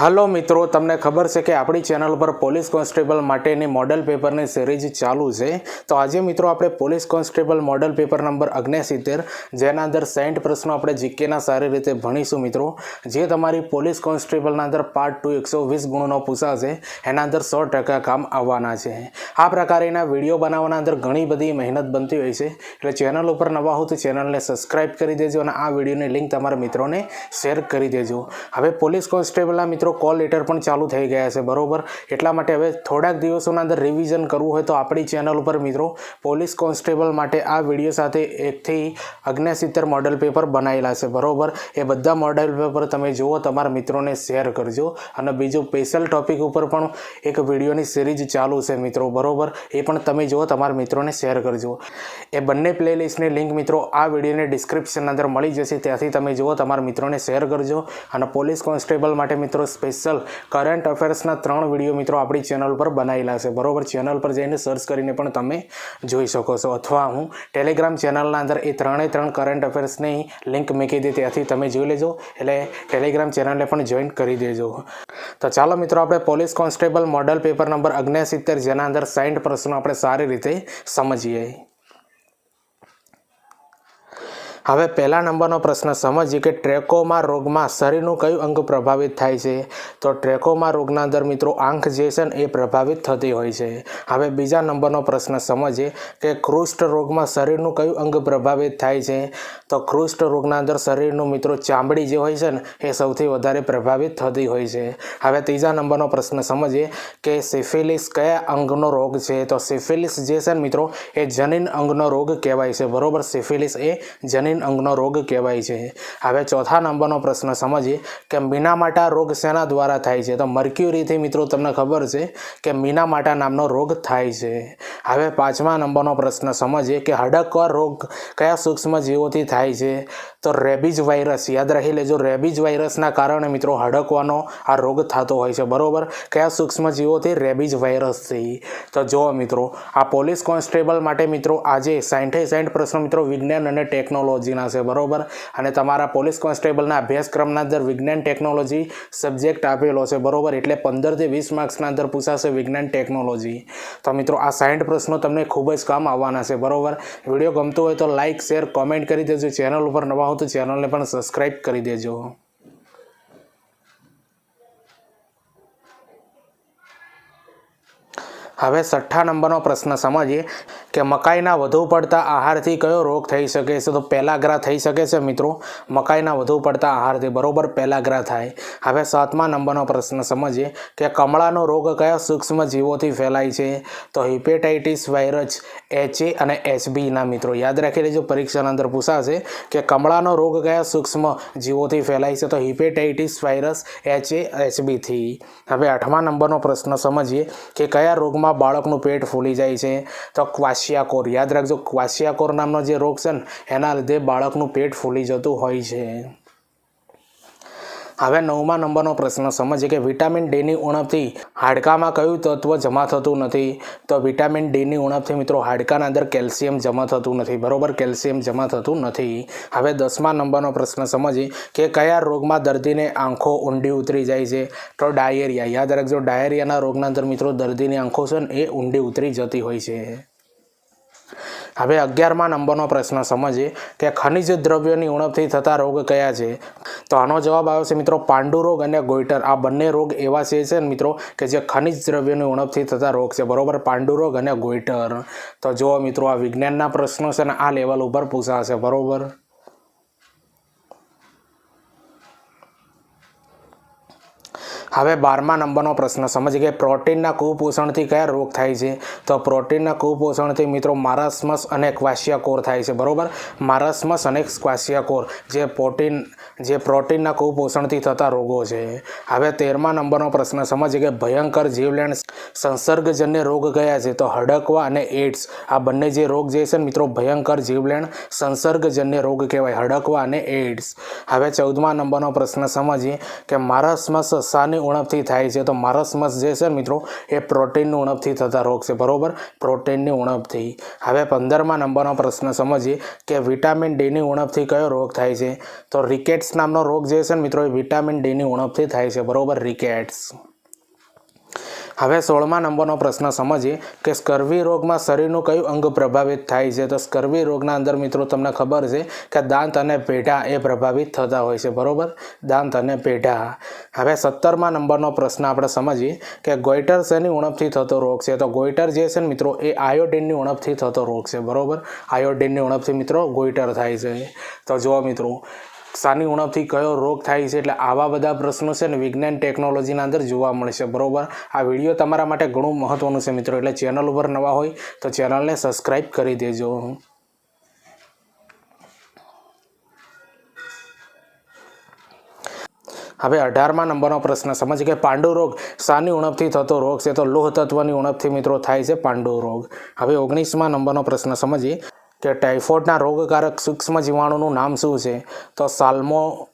હાલો મિત્રો, તમને ખબર છે કે આપણી ચેનલ પર પોલીસ કોન્સ્ટેબલ માટેની મોડલ પેપરની સિરીઝ ચાલુ છે. તો આજે મિત્રો આપણે police constable model paper number અગ્નેસિત્તેર, જેના અંદર સેન્ટ પ્રશ્નો આપણે જીકેના સારી રીતે ભણીશું મિત્રો. જે તમારી પોલીસ કોન્સ્ટેબલના અંદર પાર્ટ ટુ એકસો વીસ ગુણનો પૂછાશે, એના અંદર સો ટકા કામ આવવાના છે. આ પ્રકારેના વીડિયો બનાવવાના અંદર ઘણી બધી મહેનત બનતી હોય છે. એટલે ચેનલ ઉપર નવા હો તો ચેનલને સબસ્ક્રાઇબ કરી દેજો અને આ વિડીયોની લિંક તમારા મિત્રોને શેર કરી દેજો. હવે પોલીસ કોન્સ્ટેબલના મિત્રો કોલ લેટર પણ ચાલુ થઈ ગયા છે, બરોબર? એટલા માટે હવે થોડાક દિવસોના અંદર રિવિઝન કરવું હોય તો આપણી ચેનલ ઉપર મિત્રો પોલીસ કોન્સ્ટેબલ માટે આ વીડિયો સાથે એકથી અગ્નેસિત્તેર મોડલ પેપર બનાવેલા છે, બરોબર? એ બધા મોડલ પેપર તમે જુઓ, તમારા મિત્રોને શેર કરજો. અને બીજું સ્પેશિયલ ટોપિક ઉપર પણ એક વિડીયોની સિરીઝ ચાલુ છે મિત્રો, બરોબર? એ પણ તમે જુઓ, તમારા મિત્રોને શેર કરજો. એ બંને પ્લેલિસ્ટની લિંક મિત્રો આ વિડીયોની ડિસ્ક્રિપ્શન અંદર મળી જશે, ત્યાંથી તમે જુઓ, તમારા મિત્રોને શેર કરજો. અને પોલીસ કોન્સ્ટેબલ માટે મિત્રો સ્પેશિયલ કરંટ અફેર્સના ત્રણ વીડિયો મિત્રો આપણી ચેનલ પર બનાવેલા છે. બરોબર? ચેનલ પર જઈને સર્ચ કરીને પણ તમે જોઈ શકો છો. અથવા હું ટેલિગ્રામ ચેનલના અંદર એ ત્રણે ત્રણ કરંટ અફેર્સની લિંક મૂકી દે, ત્યાંથી તમે જોઈ લેજો. એટલે ટેલિગ્રામ ચેનલને પણ જોઈન કરી દેજો. તો ચાલો મિત્રો, આપણે police constable model paper number અગ્નેસિત્તેર જેના અંદર સાઠ પ્રશ્નો આપણે સારી રીતે સમજીએ. હવે પહેલા નંબરનો પ્રશ્ન સમજીએ કે ટ્રેકોમા રોગમાં શરીરનું કયું અંગ પ્રભાવિત થાય છે? તો ટ્રેકોમા રોગના અંદર મિત્રો આંખ જે છે ને એ પ્રભાવિત થતી હોય છે. હવે બીજા નંબરનો પ્રશ્ન સમજીએ કે કૃષ્ઠ રોગમાં શરીરનું કયું અંગ પ્રભાવિત થાય છે? તો કૃષ્ઠ રોગના અંદર શરીરનું મિત્રો ચામડી જે હોય છે ને, એ સૌથી વધારે પ્રભાવિત થતી હોય છે. હવે ત્રીજા નંબરનો પ્રશ્ન સમજીએ કે સિફિલિસ કયા અંગનો રોગ છે? તો સિફિલિસ જે છે ને મિત્રો, એ જનીન અંગનો રોગ કહેવાય છે. બરોબર? સિફિલિસ એ જનીન અંગનો રોગ કહેવાય છે. હવે ચોથા નંબરનો પ્રશ્ન સમજીએ કે મીનામાટા રોગ શેના દ્વારા થાય છે? તો મર્ક્યુરીથી મિત્રો તમને ખબર છે કે મીનામાટા નામનો રોગ થાય છે. હવે પાંચમા નંબરનો પ્રશ્ન સમજીએ કે હડકવા રોગ કયા સૂક્ષ્મ જીવોથી થાય છે? તો રેબીજ વાયરસ, યાદ રાખી લેજો, રેબીજ વાયરસના કારણે મિત્રો હડકવાનો આ રોગ થતો હોય છે. બરાબર? કયા સૂક્ષ્મ જીવોથી? રેબીજ વાયરસથી. તો જુઓ મિત્રો, આ પોલીસ કોન્સ્ટેબલ માટે મિત્રો આજે સાઠે સાઠ પ્રશ્નો મિત્રો વિજ્ઞાન અને ટેકનોલોજીના છે, બરોબર? અને તમારા પોલીસ કોન્સ્ટેબલના અભ્યાસક્રમના અંદર વિજ્ઞાન ટેકનોલોજી સબ્જેક્ટ આપેલો છે, બરોબર? એટલે પંદરથી વીસ માર્ક્સના અંદર પૂછાશે વિજ્ઞાન ટેકનોલોજી. તો મિત્રો, આ સાઠ પ્રશ્નો તમને ખૂબ જ કામ આવવાના છે, બરોબર? વીડિયો ગમતો હોય તો લાઇક શેર, કોમેન્ટ કરી દેજો. ચેનલ ઉપર નવા હો તો ચેનલને પણ સબસ્ક્રાઈબ કરી દેજો. હવે છઠ્ઠા નંબરનો પ્રશ્ન સમજીએ. કે મકાઈના વધુ પડતા આહારથી કયો રોગ થઈ શકે છે? તો પેલાગ્રા થઈ શકે છે મિત્રો. મકાઈના વધુ પડતા આહારથી બરોબર પેલાગ્રા થાય. હવે સાતમા નંબરનો પ્રશ્ન સમજીએ કે કમળાનો રોગ કયા સૂક્ષ્મ જીવોથી ફેલાય છે? તો હિપેટાઇટિસ, વાયરસ એચ એ અને એચબીના મિત્રો. યાદ રાખી લેજો, પરીક્ષાના અંદર પૂછાશે કે કમળાનો રોગ કયા સૂક્ષ્મ જીવોથી ફેલાય છે? તો હિપેટાઇટિસ, વાયરસ એચ એ એચબીથી હવે આઠમા નંબરનો પ્રશ્ન સમજીએ કે કયા રોગમાં બાળકનું પેટ ફૂલી જાય છે? તો ક્વાશિયાકોર યાદ રાખજો ક્વાશિયાકોર નામનો જે રોગ છે ને, એના લીધે બાળકનું પેટ ફૂલી જતું હોય છે. હવે નવમા નંબરનો પ્રશ્ન, સમજીએ કે વિટામિન ડીની ઉણપથી હાડકામાં કયું તત્વ જમા થતું નથી? તો વિટામિન ડીની ઉણપથી મિત્રો, હાડકાના અંદર કેલ્શિયમ જમા થતું નથી, બરોબર? કેલ્શિયમ જમા થતું નથી. હવે દસમા નંબરનો પ્રશ્ન, સમજીએ કે કયા રોગમાં દર્દીને આંખો ઊંડી ઉતરી જાય છે? તો ડાયેરિયા, યાદ રાખજો, ડાયેરિયાના રોગના અંદર મિત્રો દર્દીની આંખો છે ને, એ ઊંડી ઉતરી જતી હોય છે. હવે અગિયારમાં નંબરનો પ્રશ્ન સમજીએ કે ખનિજ દ્રવ્યોની ઉણપથી થતા રોગ કયા છે? તો આનો જવાબ આવ્યો છે મિત્રો પાંડુ રોગ અને ગોઈટર. આ બંને રોગ એવા છે છે મિત્રો કે જે ખનિજ દ્રવ્યોની ઉણપથી થતા રોગ છે. બરોબર? પાંડુ રોગ અને ગોઈટર. તો જુઓ મિત્રો આ વિજ્ઞાનના પ્રશ્નો છે ને આ લેવલ ઉપર પૂછાશે. બરોબર? હવે બારમા નંબરનો પ્રશ્ન. સમજીએ કે પ્રોટીનના કુપોષણથી કયા રોગ થાય છે? તો પ્રોટીનના કુપોષણથી મિત્રો મારાસ્મસ અને ક્વાશિયાકોર થાય છે. બરાબર? મારાસ્મસ અને ક્વાશિયાકોર જે પ્રોટીન, જે પ્રોટીનના કુપોષણથી થતા રોગો છે. હવે તેરમા નંબરનો પ્રશ્ન. સમજીએ કે ભયંકર જીવલેણ સંસર્ગજન્ય રોગ કયા છે? તો હડકવા અને એડ્સ આ બંને જે રોગ જે છે મિત્રો, ભયંકર જીવલેણ સંસર્ગજન્ય રોગ કહેવાય. હડકવા અને એડ્સ હવે ચૌદમા નંબરનો પ્રશ્ન. સમજીએ કે મારાસ્મસ શાની ઉણપથી થાય છે. તો મારસમસ જે છે મિત્રો, એ પ્રોટીનની ઉણપથી થતા રોગ છે. બરાબર? પ્રોટીનની ઉણપથી. હવે પંદરમા નંબરનો પ્રશ્ન સમજીએ કે વિટામિન ડીની ઉણપથી કયો રોગ થાય છે? તો રિકેટ્સ નામનો રોગ જે છે મિત્રો, એ વિટામિન ડીની ઉણપથી થાય છે. બરાબર? રિકેટ્સ. હવે સોળમા નંબરનો પ્રશ્ન સમજીએ કે સ્કર્વી રોગમાં શરીરનું કયું અંગ પ્રભાવિત થાય છે? તો સ્કર્વી રોગના અંદર મિત્રો તમને ખબર છે કે દાંત અને પેઢા એ પ્રભાવિત થતા હોય છે, બરોબર? દાંત અને પેઢા. હવે સત્તરમા નંબરનો પ્રશ્ન આપણે સમજીએ કે ગોઈટર શેની ઉણપથી થતો રોગ છે? તો ગોઈટર જે છે ને મિત્રો એ આયોડિનની ઉણપથી થતો રોગ છે, બરોબર? આયોડિનની ઉણપથી મિત્રો ગોઈટર થાય છે. તો જુઓ મિત્રો સાની ઉણપથી કયો રોગ થાય છે એટલે આવા બધા પ્રશ્નો છે ને વિજ્ઞાન ટેકનોલોજીના અંદર જોવા મળશે. બરાબર? આ વીડિયો તમારા માટે ઘણું મહત્ત્વનું છે મિત્રો. એટલે ચેનલ ઉપર નવા હોય તો ચેનલને સબસ્ક્રાઈબ કરી દેજો. હવે અઢારમા નંબરનો પ્રશ્ન. સમજ કે પાંડુ રોગ શાની ઉણપથી થતો રોગ છે તો લોહ તત્વની ઉણપથી મિત્રો થાય છે પાંડુ રોગ. હવે ઓગણીસમા નંબરનો પ્રશ્ન. સમજીએ. કે ટાઇફોઇડના રોગકારક સૂક્ષ્મ જીવાણુનું નામ શું છે? તો સાલ્મો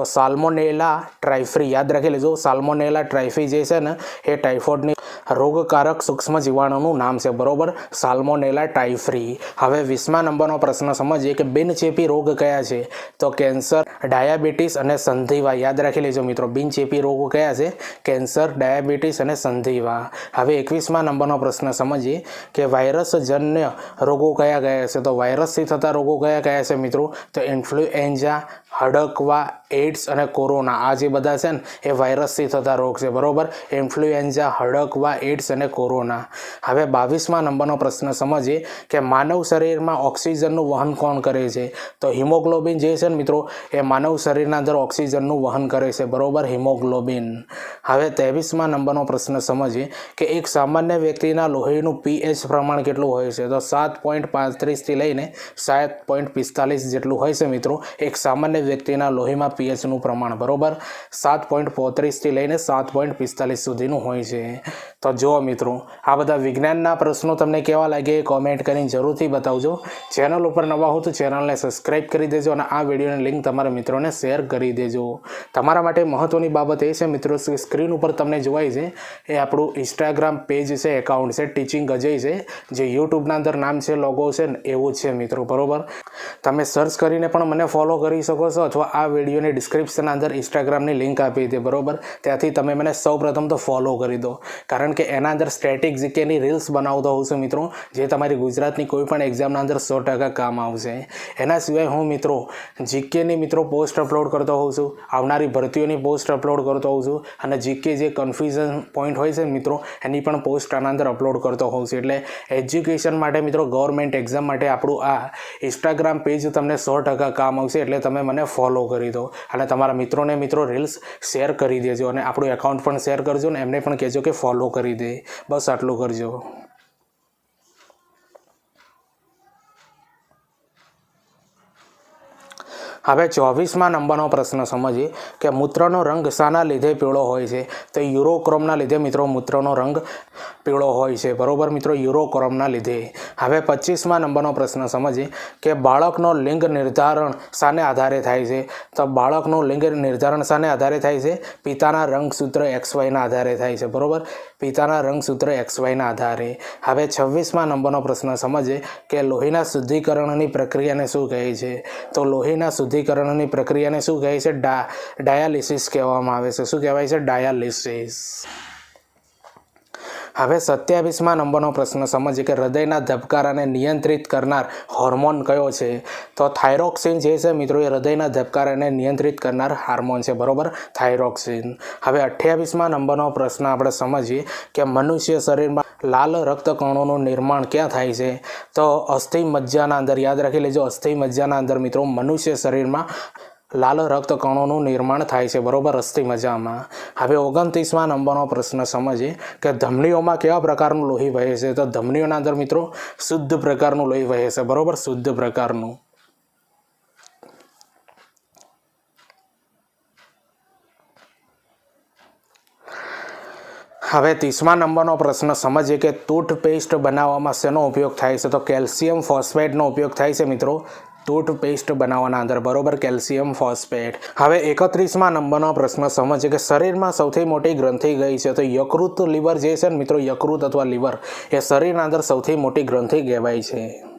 તો સાલ્મોનેલા ટ્રાઇફ્રી યાદ રાખી લેજો, સાલ્મોનેલા ટ્રાઇફી જે છે ને, એ ટાઇફોઇડની રોગકારક સૂક્ષ્મ જીવાણુનું નામ છે, બરોબર? સાલ્મોનેલા ટાઇફ્રી હવે વીસમા નંબરનો પ્રશ્ન સમજીએ કે બિનચેપી રોગ કયા છે? તો કેન્સર, ડાયાબિટીસ અને સંધિવા. યાદ રાખી લેજો મિત્રો, બિનચેપી રોગો કયા છે? કેન્સર, ડાયાબિટીસ અને સંધિવા. હવે એકવીસમા નંબરનો પ્રશ્ન સમજીએ કે વાયરસજન્ય રોગો કયા કયા છે? તો વાયરસથી થતા રોગો કયા કયા છે મિત્રો? તો ઇન્ફ્લુએન્ઝા હડકવા એડ્સ અને કોરોના આ જે બધા છે ને, એ વાયરસથી થતા રોગ છે, બરાબર? ઇન્ફ્લુએન્ઝા, હડકવા એડ્સ અને કોરોના. હવે બાવીસમાં નંબરનો પ્રશ્ન સમજીએ કે માનવ શરીરમાં ઓક્સિજનનું વહન કોણ કરે છે? તો હિમોગ્લોબિન જે છે ને મિત્રો, એ માનવ શરીરના અંદર ઓક્સિજનનું વહન કરે છે, બરોબર? હિમોગ્લોબિન. હવે ત્રેવીસમાં નંબરનો પ્રશ્ન સમજીએ કે એક સામાન્ય વ્યક્તિના લોહીનું પીએચ પ્રમાણ કેટલું હોય છે? તો સાત પોઈન્ટ પાંત્રીસથી લઈને સાત પોઈન્ટ પિસ્તાલીસ જેટલું હોય છે મિત્રો. એક સામાન્ય વ્યક્તિના લોહીમાં પીએચનું પ્રમાણ, બરોબર? સાત પોઈન્ટ પોત્રીસથી લઈને સાત પોઈન્ટ પિસ્તાલીસ સુધીનું હોય છે. તો જુઓ મિત્રો, આ બધા વિજ્ઞાનના પ્રશ્નો તમને કેવા લાગે એ કોમેન્ટ કરીને જરૂરથી બતાવજો. ચેનલ ઉપર નવા હો તો ચેનલને સબસ્ક્રાઈબ કરી દેજો અને આ વિડીયોની લિંક તમારા મિત્રોને શેર કરી દેજો. તમારા માટે મહત્ત્વની બાબત એ છે મિત્રો સ્ક્રીન ઉપર તમને જોવાય છે, એ આપણું ઇન્સ્ટાગ્રામ પેજ છે એકાઉન્ટ છે ટીચિંગ અજય છે, જે યુટ્યુબના અંદર નામ છે લોગો છે ને એવું છે મિત્રો, બરોબર? તમે સર્ચ કરીને પણ મને ફોલો કરી શકો છો અથવા આ વિડીયોની ડિસ્ક્રિપ્શનના અંદર ઇન્સ્ટાગ્રામની લિંક આપી હતી, બરાબર? ત્યાંથી તમે મને સૌપ્રથમ તો ફોલો કરી દો. કારણ કે એના અંદર સ્ટેટિક જીકેની રીલ્સ બનાવતો હોઉં છું મિત્રો, જે તમારી ગુજરાતની કોઈ પણ એક્ઝામના અંદર સો ટકા કામ આવશે. એના સિવાય હું મિત્રો જીકેની મિત્રો પોસ્ટ અપલોડ કરતો હોઉં છું, આવનારી ભરતીઓની પોસ્ટ અપલોડ કરતો હોઉં છું, અને જીકે જે કન્ફ્યુઝન પોઈન્ટ હોય છે મિત્રો, એની પણ પોસ્ટ આના અંદર અપલોડ કરતો હોઉં છું. એટલે એજ્યુકેશન માટે મિત્રો ગવર્મેન્ટ એક્ઝામ માટે આપણું આ ઇન્સ્ટાગ્રામ પેજ તમને સો ટકા કામ આવશે, એટલે તમે મને ફોલો કરી દો. અને તમારા મિત્રોને મિત્રો રીલ્સ શેર કરી દેજો અને આપણું એકાઉન્ટ પણ શેર કરજો ને એમને પણ કહેજો કે ફોલો કરી દે. બસ આટલું કરજો. હવે ચોવીસમાં નંબરનો પ્રશ્ન સમજીએ કે મૂત્રનો રંગ શાના લીધે પીળો હોય છે. તો યુરોક્રોમના લીધે મિત્રો મૂત્રનો રંગ પીળો હોય છે. બરોબર મિત્રો, યુરોક્રોમના લીધે. હવે પચીસમાં નંબરનો પ્રશ્ન સમજીએ કે બાળકનો લિંગ નિર્ધારણ શાને આધારે થાય છે? તો બાળકનું લિંગ નિર્ધારણ શાને આધારે થાય છે? પિતાના રંગસૂત્ર એક્સ વાયના આધારે થાય છે. બરોબર? પિતાના રંગસૂત્ર એક્સ વાયના આધારે. હવે છવ્વીસમાં નંબરનો પ્રશ્ન સમજીએ કે લોહીના શુદ્ધિકરણની પ્રક્રિયાને શું કહે છે? તો લોહીના શુદ્ધિકરણની પ્રક્રિયાને શું કહે છે? ડા, ડાયાલિસિસ કહેવામાં આવે છે. શું કહેવાય છે? ડાયાલિસિસ. હવે સત્યાવીસમાં નંબરનો પ્રશ્ન સમજીએ કે હૃદયના ધબકારાને નિયંત્રિત કરનાર હોર્મોન કયો છે? તો થાઇરોક્સિન જે છે મિત્રો, એ હૃદયના ધબકારાને નિયંત્રિત કરનાર હાર્મોન છે. બરોબર? થાઇરોક્સિન. હવે અઠ્યાવીસમાં નંબરનો પ્રશ્ન આપણે સમજીએ કે મનુષ્ય શરીરમાં લાલ રક્તકણોનું નિર્માણ ક્યાં થાય છે? તો અસ્થિ મજ્જાના અંદર, યાદ રાખી લેજો અસ્થિ મજ્જાના અંદર મિત્રો, મનુષ્ય શરીરમાં લાલ રક્તકણોનું નિર્માણ થાય છે. બરોબર, રસ્તી મજામાં. હવે ઓગણત્રીસમાં નંબરનો પ્રશ્ન સમજીએ કે ધમનીઓમાં કેવા પ્રકારનું લોહી વહે છે? તો ધમનીઓના અંદર મિત્રો શુદ્ધ પ્રકારનું લોહી વહે છે. બરોબર, શુદ્ધ પ્રકારનું. હવે ત્રીસમા નંબરનો પ્રશ્ન સમજીએ કે ટૂથપેસ્ટ બનાવવામાં શેનો ઉપયોગ થાય છે? તો કેલ્શિયમ ફોસ્ફેટનો ઉપયોગ થાય છે મિત્રો. ટૂથપેસ્ટ બનાવવાના અંદર બરોબર કેલ્શિયમ ફોસ્ફેટ. હવે એકત્રીસમાં નંબરનો પ્રશ્ન સમજે કે શરીરમાં સૌથી મોટી ગ્રંથિ ગઈ છે? તો યકૃત લીવર જે છે ને મિત્રો, યકૃત અથવા લીવર એ શરીરના અંદર સૌથી મોટી ગ્રંથિ કહેવાય છે.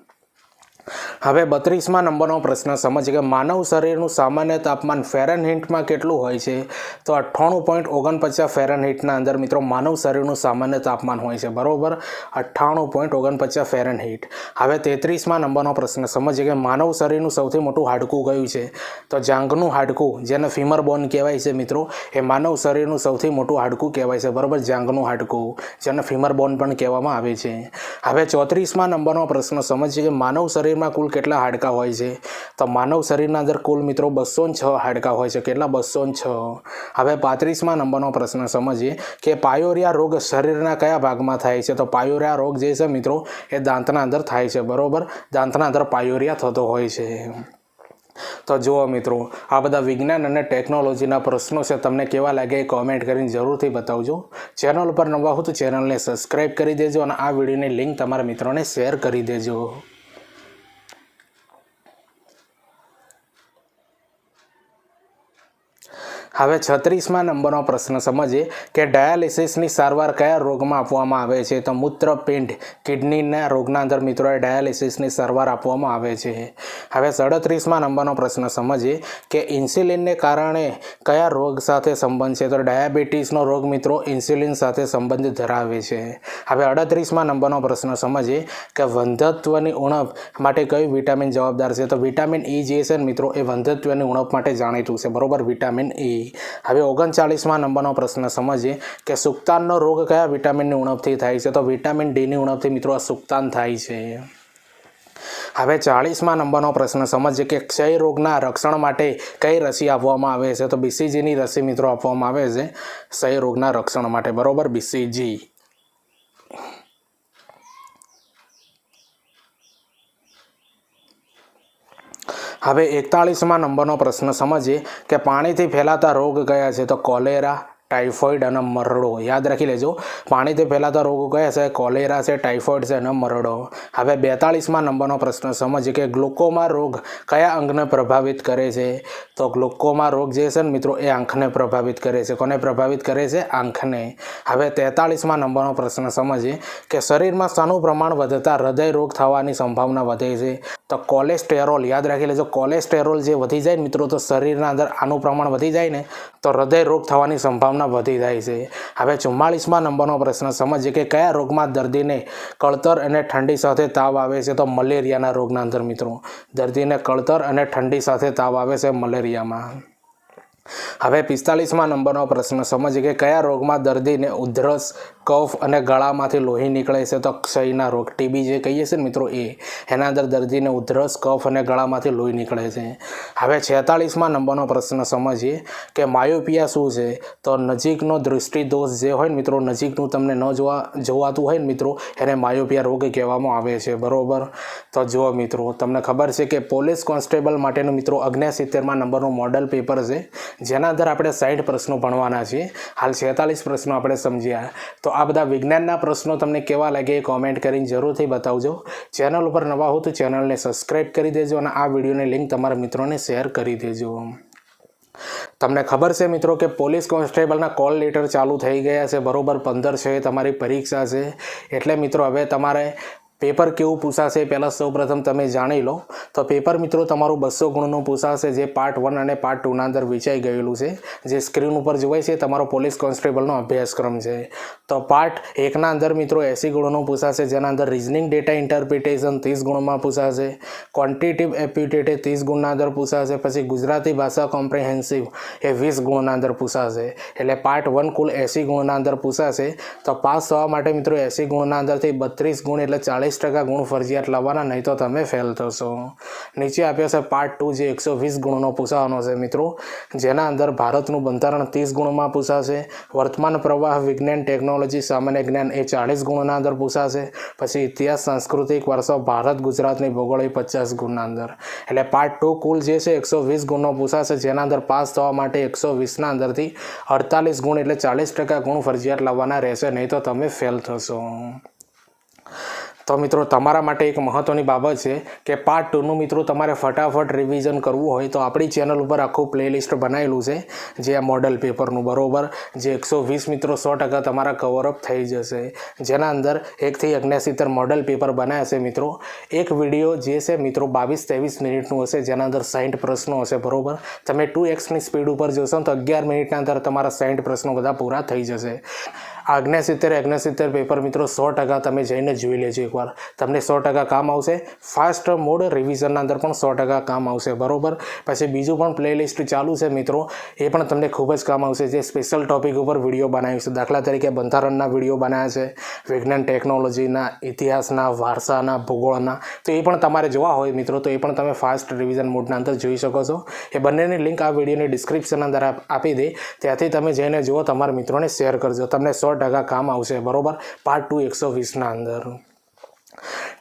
હવે બત્રીસમાં નંબરનો પ્રશ્ન, સમજ કે માનવ શરીરનું સામાન્ય તાપમાન ફેરનહીટમાં કેટલું હોય છે? તો અઠ્ઠાણું પોઈન્ટ ઓગણપચાસ ફેરનહીટના અંદર મિત્રો, માનવ શરીરનું સામાન્ય તાપમાન હોય છે. બરોબર? અઠ્ઠાણું પોઈન્ટ ઓગણપચાસ ફેરનહીટ. હવે તેત્રીસમાં નંબરનો પ્રશ્ન સમજીએ કે માનવ શરીરનું સૌથી મોટું હાડકું કયું છે? તો જાંઘનું હાડકું, જેને ફીમર બોન કહેવાય છે મિત્રો, એ માનવ શરીરનું સૌથી મોટું હાડકું કહેવાય છે. બરાબર? જાંઘનું હાડકું, જેને ફીમર બોન પણ કહેવામાં આવે છે. હવે ચોત્રીસમાં નંબરનો પ્રશ્ન સમજીએ કે માનવ શરીરમાં કુલ કેટલા હાડકાં હોય છે? તો માનવ શરીરના અંદર કુલ મિત્રો બસો છ હાડકાં હોય છે. કેટલા? બસો છ. હવે પાંત્રીસમાં નંબરનો પ્રશ્ન સમજીએ કે પાયોરિયા રોગ શરીરના કયા ભાગમાં થાય છે? તો પાયોરિયા રોગ જે છે મિત્રો, એ દાંતના અંદર થાય છે. બરોબર? દાંતના અંદર પાયોરિયા થતો હોય છે. તો જુઓ મિત્રો, આ બધા વિજ્ઞાન અને ટેકનોલોજીના પ્રશ્નો છે. તમને કેવા લાગે એ કોમેન્ટ કરીને જરૂરથી બતાવજો. ચેનલ પર નવા હો તો ચેનલને સબસ્ક્રાઈબ કરી દેજો અને આ વિડીયોની લિંક તમારા મિત્રોને શેર કરી દેજો. હવે છત્રીસમાં નંબરનો પ્રશ્ન સમજીએ કે ડાયાલિસિસની સારવાર કયા રોગમાં આપવામાં આવે છે? તો મૂત્રપિંડ, કિડનીના રોગના અંદર મિત્રોએ ડાયાલિસિસની સારવાર આપવામાં આવે છે. હવે સડત્રીસમાં નંબરનો પ્રશ્ન સમજીએ કે ઇન્સ્યુલિનને કારણે કયા રોગ સાથે સંબંધ છે? તો ડાયાબિટીસનો રોગ મિત્રો ઇન્સ્યુલિન સાથે સંબંધ ધરાવે છે. હવે અડત્રીસમાં નંબરનો પ્રશ્ન સમજીએ કે વંધત્વની ઉણપ માટે કયું વિટામિન જવાબદાર છે? તો વિટામિન ઈ જે છે મિત્રો, એ વંધત્વની ઉણપ માટે જાણીતું છે. બરોબર? વિટામિન ઈ હવે ઓગણચાળીસમાં નંબરનો પ્રશ્ન સમજીએ કે સુક્તાનનો રોગ કયા વિટામિનની ઉણપથી થાય છે? તો વિટામિન ડીની ઉણપથી મિત્રો આ સુક્તાન થાય છે. હવે ચાળીસમાં નંબરનો પ્રશ્ન સમજીએ કે ક્ષય રોગના રક્ષણ માટે કઈ રસી આપવામાં આવે છે? તો બીસીજીની રસી મિત્રો આપવામાં આવે છે. ક્ષય રોગના રક્ષણ માટે. બરોબર? બીસીજી હવે એકતાળીસમાં નંબરનો પ્રશ્ન સમજીએ કે પાણીથી ફેલાતા રોગ કયા છે? તો કોલેરા, ટાઇફોઇડ અને મરડો. યાદ રાખી લેજો, પાણીથી ફેલાતા રોગો કયા છે? કોલેરા છે, ટાઇફોઇડ છે અને મરડો. હવે બેતાળીસમાં નંબરનો પ્રશ્ન સમજીએ કે ગ્લુકોમા રોગ કયા અંગને પ્રભાવિત કરે છે? તો ગ્લુકોમા રોગ જે છે ને મિત્રો, એ આંખને પ્રભાવિત કરે છે. કોને પ્રભાવિત કરે છે? આંખને. હવે તેતાળીસમાં નંબરનો પ્રશ્ન સમજીએ કે શરીરમાં શાનું પ્રમાણ વધતા હૃદય રોગ થવાની સંભાવના વધે છે. તો કોલેસ્ટેરોલ, યાદ રાખી લેજો કોલેસ્ટેરોલ જે વધી જાય મિત્રો, તો શરીરના અંદર આનું પ્રમાણ વધી જાય ને, તો હૃદય રોગ થવાની સંભાવના વધી જાય છે. હવે ચુમ્માળીસમાં નંબરનો પ્રશ્ન, સમજીએ કે કયા રોગમાં દર્દીને કળતર અને ઠંડી સાથે તાવ આવે છે? તો મલેરિયાના રોગના અંદર મિત્રો, દર્દીને કળતર અને ઠંડી સાથે તાવ આવે છે મલેરિયામાં. હવે પિસ્તાલીસમાં નંબરનો પ્રશ્ન. સમજીએ કે કયા રોગમાં દર્દીને ઉધરસ, કફ અને ગળામાંથી લોહી નીકળે છે? તો ક્ષયના રોગ. ટીબી જે કહીએ છીએ મિત્રો એ, એના અંદર દર્દીને ઉધરસ, કફ અને ગળામાંથી લોહી નીકળે છે. હવે છેતાળીસમાં નંબરનો પ્રશ્ન. સમજીએ કે માયોપિયા શું છે? તો નજીકનો દૃષ્ટિદોષ જે હોય ને મિત્રો, નજીકનું તમને ન જોવા, જોવાતું હોય ને મિત્રો, એને માયોપિયા રોગ કહેવામાં આવે છે. બરોબર? તો જુઓ મિત્રો, તમને ખબર છે કે પોલીસ કોન્સ્ટેબલ માટેનું મિત્રો અગ્નેય સિત્તેરમાં નંબરનું મોડલ પેપર છે. જેના અંદર આપણે સાઠ પ્રશ્નો ભણવાના છીએ. હાલ છેતાલીસ પ્રશ્નો આપણે સમજ્યા. તો આ બધા વિજ્ઞાનના પ્રશ્નો તમને કેવા લાગે એ કોમેન્ટ કરીને જરૂરથી બતાવજો. ચેનલ ઉપર નવા હો તો ચેનલને સબસ્ક્રાઈબ કરી દેજો અને આ વિડીયોની લિંક તમારા મિત્રોને શેર કરી દેજો. તમને ખબર છે મિત્રો કે પોલીસ કોન્સ્ટેબલના કોલ લેટર ચાલુ થઈ ગયા છે. બરોબર પંદર છે તમારી પરીક્ષા છે. એટલે મિત્રો હવે તમારે પેપર કેવું પૂછાશે? પહેલાં સૌપ્રથમ તમે જાણી લો. તો પેપર મિત્રો, તમારું બસો ગુણનું પૂછાશે જે પાર્ટ વન અને પાર્ટ ટુના અંદર વિચાઈ ગયેલું છે. જે સ્ક્રીન ઉપર જોવાય છે, તમારો પોલીસ કોન્સ્ટેબલનો અભ્યાસક્રમ છે. તો પાર્ટ એકના અંદર મિત્રો એસી ગુણોનું પૂછાશે, જેના અંદર રિઝનિંગ ડેટા ઇન્ટરપ્રિટેશન ત્રીસ ગુણમાં પૂછાશે ક્વોન્ટિટિવ એપ્યુટેટે ત્રીસ ગુણના અંદર પૂછાશે, પછી ગુજરાતી ભાષા કોમ્પ્રિહેન્સિવ એ વીસ ગુણના અંદર પૂછાશે. એટલે પાર્ટ વન કુલ એસી ગુણના અંદર પૂછાશે. તો પાસ થવા માટે મિત્રો એસી ગુણના અંદરથી બત્રીસ ગુણ એટલે ચાલીસ ટકા ગુણ ફરજિયાત લાવવાના, નહીં તો તમે ફેલ થશો. નીચે આપ્યો છે પાર્ટ ટુ જે એકસો વીસ ગુણનો પૂછાવાનો છે મિત્રો, જેના અંદર ભારતનું બંધારણ ત્રીસ ગુણમાં પૂછાશે, વર્તમાન પ્રવાહ વિજ્ઞાન ટેકનોલોજી સામાન્ય જ્ઞાન એ ચાળીસ ગુણના અંદર પૂછાશે. પછી ઇતિહાસ, સાંસ્કૃતિક વારસો, ભારત, ગુજરાતની ભૂગોળ એ પચાસ ગુણના અંદર. એટલે પાર્ટ ટુ કુલ જે છે, એકસો વીસ ગુણનો પૂછાશે. જેના અંદર પાસ થવા માટે એકસો વીસના અંદરથી અડતાલીસ ગુણ એટલે ચાલીસ ટકા ગુણ ફરજિયાત લાવવાના રહેશે. નહીં તો તમે ફેલ થશો. તો મિત્રો, તમારા માટે એક મહત્ત્વની બાબત છે કે પાર્ટ ટુનું મિત્રો તમારે ફટાફટ રિવિઝન કરવું હોય તો આપણી ચેનલ ઉપર આખું પ્લેલિસ્ટ બનાવેલું છે. જે આ મોડલ પેપરનું બરોબર? જે એકસો વીસ મિત્રો સો ટકા તમારા કવરઅપ થઈ જશે. જેના અંદર એકથી અગ્નેસિત્તેર મોડલ પેપર બનાવ્યા છે મિત્રો. એક વીડિયો જે છે મિત્રો બાવીસ ત્રેવીસ મિનિટનું હશે, જેના અંદર સાઠ પ્રશ્નો હશે, બરોબર? તમે ટુ એક્સની સ્પીડ ઉપર જોશો તો અગિયાર મિનિટના અંદર તમારા સાઠ પ્રશ્નો બધા પૂરા થઈ જશે. આજ્ઞાસિત્તેર અગ્નેસિત્તેર પેપર મિત્રો સો ટકા તમે જઈને જોઈ લેજો એકવાર. તમને સો ટકા કામ આવશે. ફાસ્ટ મોડ રિવિઝનના અંદર પણ સો ટકા કામ આવશે. બરોબર? પછી બીજું પણ પ્લેલિસ્ટ ચાલુ છે મિત્રો. એ પણ તમને ખૂબ જ કામ આવશે. જે સ્પેશિયલ ટોપિક ઉપર વીડિયો બનાવ્યું છે. દાખલા તરીકે બંધારણના વીડિયો બનાવ્યા છે. વિજ્ઞાન ટેકનોલોજીના ઇતિહાસના, વારસાના, ભૂગોળના. તો એ પણ તમારે જોવા હોય મિત્રો. તો એ પણ તમે ફાસ્ટ રિવિઝન મોડના અંદર જોઈ શકો છો. એ બંનેની લિંક આ વિડીયોની ડિસ્ક્રિપ્શન અંદર આપી દે. ત્યાંથી તમે જઈને જુઓ, તમારા મિત્રોને શેર કરજો. તમને સો ટકા કામ આવશે બરોબર? પાર્ટ ટુ એકસો વીસના અંદર.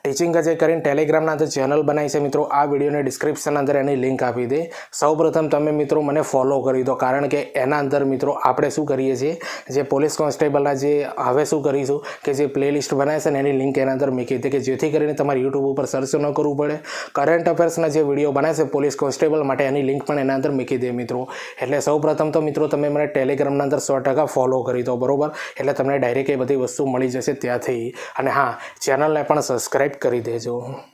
ટીચિંગ જે કરીને ટેલિગ્રામના અંદર ચેનલ બનાવી છે મિત્રો. આ વિડીયોની ડિસ્ક્રિપ્શન અંદર એની લિંક આપી દે. સૌપ્રથમ તમે મિત્રો મને ફોલો કરી દો. કારણ કે એના અંદર મિત્રો આપણે શું કરીએ છીએ? જે પોલીસ કોન્સ્ટેબલના જે હવે શું કરીશું? કે જે પ્લેલિસ્ટ બનાવે છે ને એની લિંક એના અંદર મૂકી દે કે જેથી કરીને તમારે યુટ્યુબ ઉપર સર્ચ ન કરવું પડે. કરંટ અફેર્સના જે વીડિયો બનાવે છે પોલીસ કોન્સ્ટેબલ માટે એની લિંક પણ એના અંદર મૂકી દે મિત્રો. એટલે સૌપ્રથમ તો મિત્રો તમે મને ટેલિગ્રામના અંદર સો ટકા ફોલો કરી દો. બરોબર? એટલે તમને ડાયરેક્ટ એ બધી વસ્તુ મળી જશે ત્યાંથી. અને હા ચેનલને પણ સબસ્ક્રાઈબ કરી દેજો.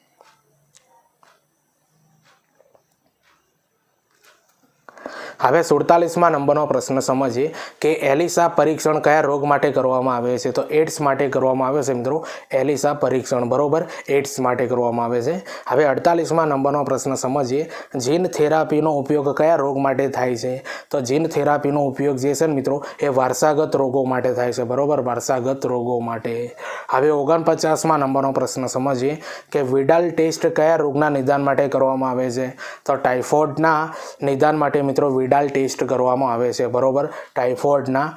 હવે સુડતાલીસમાં નંબરનો પ્રશ્ન સમજીએ કે એલિસા પરીક્ષણ કયા રોગ માટે કરવામાં આવે છે? તો એડ્સ માટે કરવામાં આવે છે મિત્રો. એલિસા પરીક્ષણ, બરોબર? એડ્સ માટે કરવામાં આવે છે. હવે અડતાલીસમાં નંબરનો પ્રશ્ન સમજીએ. જીન થેરાપીનો ઉપયોગ કયા રોગ માટે થાય છે? તો જીન થેરાપીનો ઉપયોગ જે છે ને મિત્રો, એ વારસાગત રોગો માટે થાય છે, બરોબર? વારસાગત રોગો માટે. હવે ઓગણપચાસમાં નંબરનો પ્રશ્ન સમજીએ કે વિડાલ ટેસ્ટ કયા રોગના નિદાન માટે કરવામાં આવે છે? તો ટાઇફોઇડના નિદાન માટે મિત્રો વિડાલ ટેસ્ટ કરવામાં આવે છે. બરોબર? ટાઇફોઇડના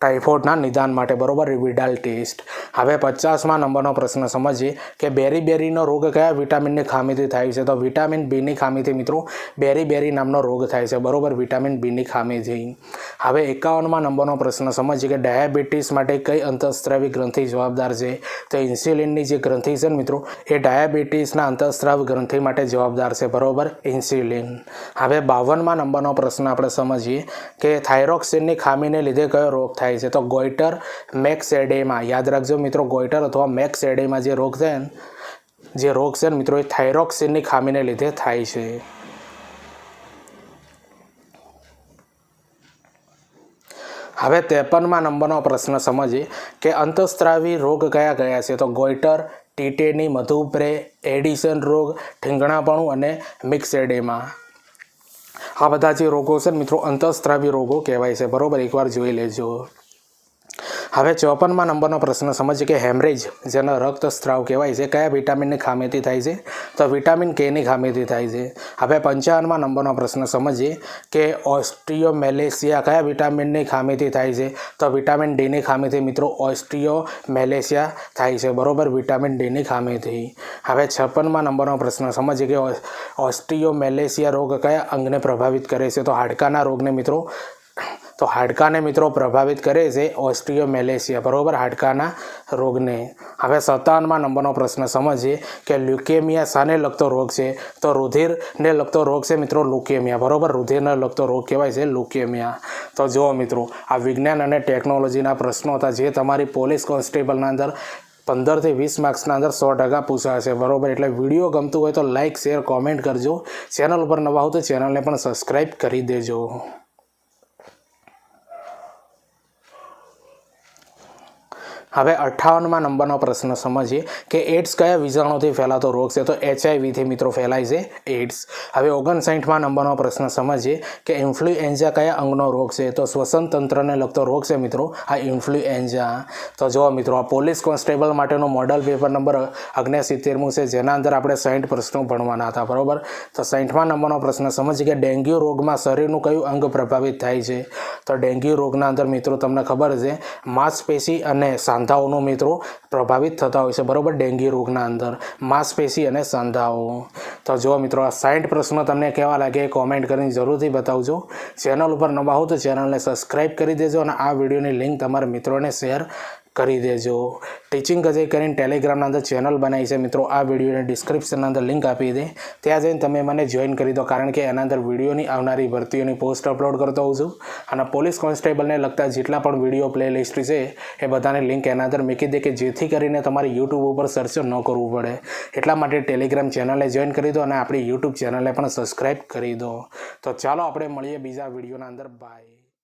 ટાઇફોઇડના નિદાન માટે, બરોબર? રિવિડાલ ટેસ્ટ હવે પચાસમાં નંબરનો પ્રશ્ન, સમજીએ કે બેરી બેરીનો રોગ કયા વિટામિનની ખામીથી થાય છે? તો વિટામિન બીની ખામીથી, મિત્રો, બેરી બેરી નામનો રોગ થાય છે, બરોબર? વિટામિન બીની ખામીથી. હવે એકાવનમાં નંબરનો પ્રશ્ન, સમજીએ કે ડાયાબિટીસ માટે કઈ અંતઃસ્ત્રાવી ગ્રંથિ જવાબદાર છે? તો ઇન્સ્યુલિનની જે ગ્રંથિ છે ને, મિત્રો, એ ડાયાબિટીસના અંતઃસ્ત્રાવ ગ્રંથિ માટે જવાબદાર છે, બરોબર? ઇન્સ્યુલિન. હવે બાવનમાં નંબરનો પ્રશ્ન આપણે સમજીએ કે થાઇરોક્સિનની ખામીને લીધે કયો રોગ થાય છે. તો ગોઈટર મેક્સેડેમાં યાદ રાખજો મિત્રો ગોઈટર અથવા મેક્સેડેમાં જે રોગ છે જે રોગ છે મિત્રો, એ થાઇરોક્સિનની ખામીને લીધે થાય છે. હવે ત્રેપનમાં નંબરનો પ્રશ્ન સમજીએ કે અંતઃસ્ત્રાવી રોગ કયા કયા છે? તો ગોઈટર ટીટેની મધુપ્રે, એડિશન રોગ, ઠીંગણાપણું અને મિક્સેડેમાં આ બધા જે રોગો છે મિત્રો, અંતઃસ્ત્રાવી રોગો કહેવાય છે. બરોબર? એકવાર જોઈ લેજો. હવે ચોપનમાં નંબરનો પ્રશ્ન સમજીએ કે હેમરેજ, જેનો રક્તસ્ત્રાવ કહેવાય છે, કયા વિટામિનની ખામીથી થાય છે? તો વિટામિન કેની ખામીથી થાય છે. હવે પંચાવનમાં નંબરનો પ્રશ્ન સમજીએ કે ઓસ્ટ્રિયોમેલેશિયા કયા વિટામિનની ખામીથી થાય છે? તો વિટામિન ડીની ખામીથી મિત્રો ઓસ્ટ્રિયોમેલેશિયા થાય છે, બરોબર? વિટામિન ડીની ખામીથી. હવે છપ્પનમાં નંબરનો પ્રશ્ન સમજીએ કે ઓસ્ટ્રિયોમેલેશિયા રોગ કયા અંગને પ્રભાવિત કરે છે? તો હાડકાના રોગને મિત્રો તો હાડકાને મિત્રો પ્રભાવિત કરે છે ઓસ્ટિયોમેલેસિયા, બરોબર? હાડકાના રોગને. હવે સત્તાવનમાં નંબરનો પ્રશ્ન સમજીએ કે લ્યુકેમિયા શાને લગતો રોગ છે? તો રુધિરને લગતો રોગ છે મિત્રો લ્યુકેમિયા, બરાબર? રુધિરને લગતો રોગ કહેવાય છે લ્યુકેમિયા. તો જુઓ મિત્રો, આ વિજ્ઞાન અને ટેકનોલોજીના પ્રશ્નો હતા જે તમારી પોલીસ કોન્સ્ટેબલના અંદર પંદરથી વીસ માર્ક્સના અંદર સો ટકા પૂછાશે, બરોબર? એટલે વીડિયો ગમતું હોય તો લાઇક શેર, કોમેન્ટ કરજો. ચેનલ ઉપર નવા હો તો ચેનલને પણ સબસ્ક્રાઈબ કરી દેજો. હવે અઠ્ઠાવનમાં નંબરનો પ્રશ્ન સમજીએ કે એડ્સ કયા વિજાણુથી ફેલાતો રોગ છે? તો એચઆઈવીથી મિત્રો ફેલાય છે એડ્સ હવે ઓગણસાઠમાં નંબરનો પ્રશ્ન સમજીએ કે ઇન્ફ્લુએન્ઝા કયા અંગનો રોગ છે? તો શ્વસન તંત્રને લગતો રોગ છે મિત્રો, આ ઇન્ફ્લુએન્ઝા. તો જુઓ મિત્રો, આ પોલીસ કોન્સ્ટેબલ માટેનું મોડલ પેપર નંબર અગ્નેસિત્તેરમું છે, જેના અંદર આપણે સાઠ પ્રશ્નો ભણવાના હતા, બરાબર? તો સાઠમાં નંબરનો પ્રશ્ન સમજીએ કે ડેન્ગ્યુ રોગમાં શરીરનું કયું અંગ પ્રભાવિત થાય છે? તો ડેન્ગ્યુ રોગના અંદર મિત્રો તમને ખબર છે માંસપેશી અને સાંધાઓનો મિત્રો પ્રભાવિત થતા હોય છે. બરોબર? ડેન્ગ્યુ રોગના અંદર, માંસપેશી અને સાંધાઓ. તો જો મિત્રો, આ સાઠ પ્રશ્નો તમને કેવા લાગે કોમેન્ટ કરીને જરૂરથી બતાવજો. ચેનલ ઉપર નવા હો તો ચેનલને સબસ્ક્રાઈબ કરી દેજો અને આ વિડીયોની લિંક તમારા મિત્રોને શેર કરી દેજો. ટીચિંગ અજય કરીને ટેલિગ્રામના અંદર ચેનલ બનાવી છે. મિત્રો, આ વિડીયોની ડિસ્ક્રિપ્શનના અંદર લિંક આપી દે. ત્યાં જઈને તમે મને જોઈન કરી દો. કારણ કે એના અંદર વિડીયોની આવનારી ભરતીઓની પોસ્ટ અપલોડ કરતો હોઉં છું. અને પોલીસ કોન્સ્ટેબલને લગતા જેટલા પણ વીડિયો પ્લેલિસ્ટ છે, એ બધાની લિંક એના અંદર મૂકી દે કે જેથી કરીને તમારે યુટ્યુબ ઉપર સર્ચ ન કરવું પડે. એટલા માટે ટેલિગ્રામ ચેનલને જોઈન કરી દો અને આપણી યુટ્યુબ ચેનલને પણ સબસ્ક્રાઈબ કરી દો. તો ચાલો, આપણે મળીએ બીજા વિડીયોના અંદર. બાય